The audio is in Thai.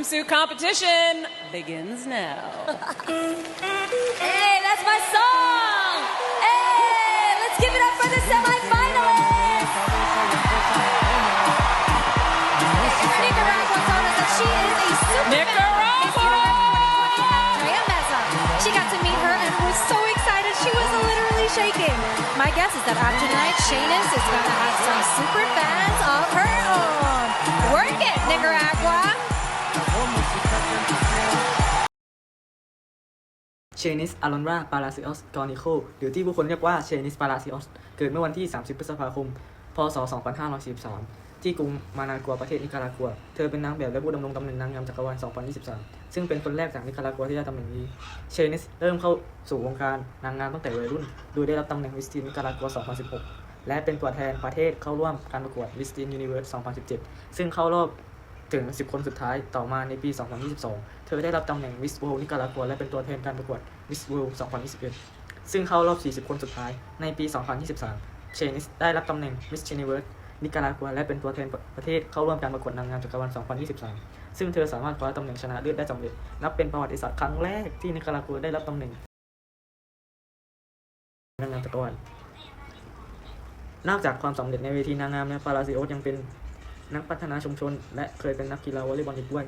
Swimsuit competition begins now. Hey, that's my song! Hey, let's give it up for the semifinalists! Nicaragua told that she is a super Nicaragua! Miss Universe 2020 Andrea Meza. She got to meet her and was so excited she was literally shaking. My guess is that after tonight, Shaynis is gonna have some เชนิสอารอนราปาราซิออสกอนิโคหรือที่ผู้คนเรียกว่าเชนิสปาราซิออสเกิดเมื่อวันที่ 30 พฤษภาคม พศ 2543 ที่กรุงมานากัวประเทศนิการากัว เธอเป็นนางแบบและผู้ดำรงตำแหน่งนางงามจักรวาล 2023 ซึ่งเป็นคนแรกจากนิการากัวที่ได้ตำแหน่งนี้ เชนิสเริ่มเข้าสู่วงการนางงามตั้งแต่วัยรุ่น โดยได้รับตำแหน่งมิสทีนนิการากัว 2016 และเป็นตัวแทนประเทศเข้าร่วมการประกวดมิสทีนยูนิเวิร์ส 2017 ซึ่งเข้ารอบ ถึง 10 คนสุดท้ายต่อมาในปี 2022 เธอได้รับตำแหน่ง Miss World นิการากัวและเป็นตัวแทนการประกวด Miss World 2021 ซึ่งเข้ารอบ 40 คนสุดท้ายในปี 2023 เชนิสได้รับตำแหน่ง Miss Universe นิการากัวและเป็นตัวแทนประเทศเข้าร่วมการประกวดนางงามจักรวาล 2023 ซึ่งเธอสามารถคว้าตำแหน่งชนะเลิศได้สำเร็จ นับเป็นประวัติศาสตร์ครั้งแรกที่นิการากัวได้รับตำแหน่งนางงามจักรวาลนอกจากความสำเร็จในเวทีนางงามและปาราซิโอสยังเป็น นักพัฒนาชุมชน และเคยเป็นนักกีฬาวอลเลย์บอลอีกด้วย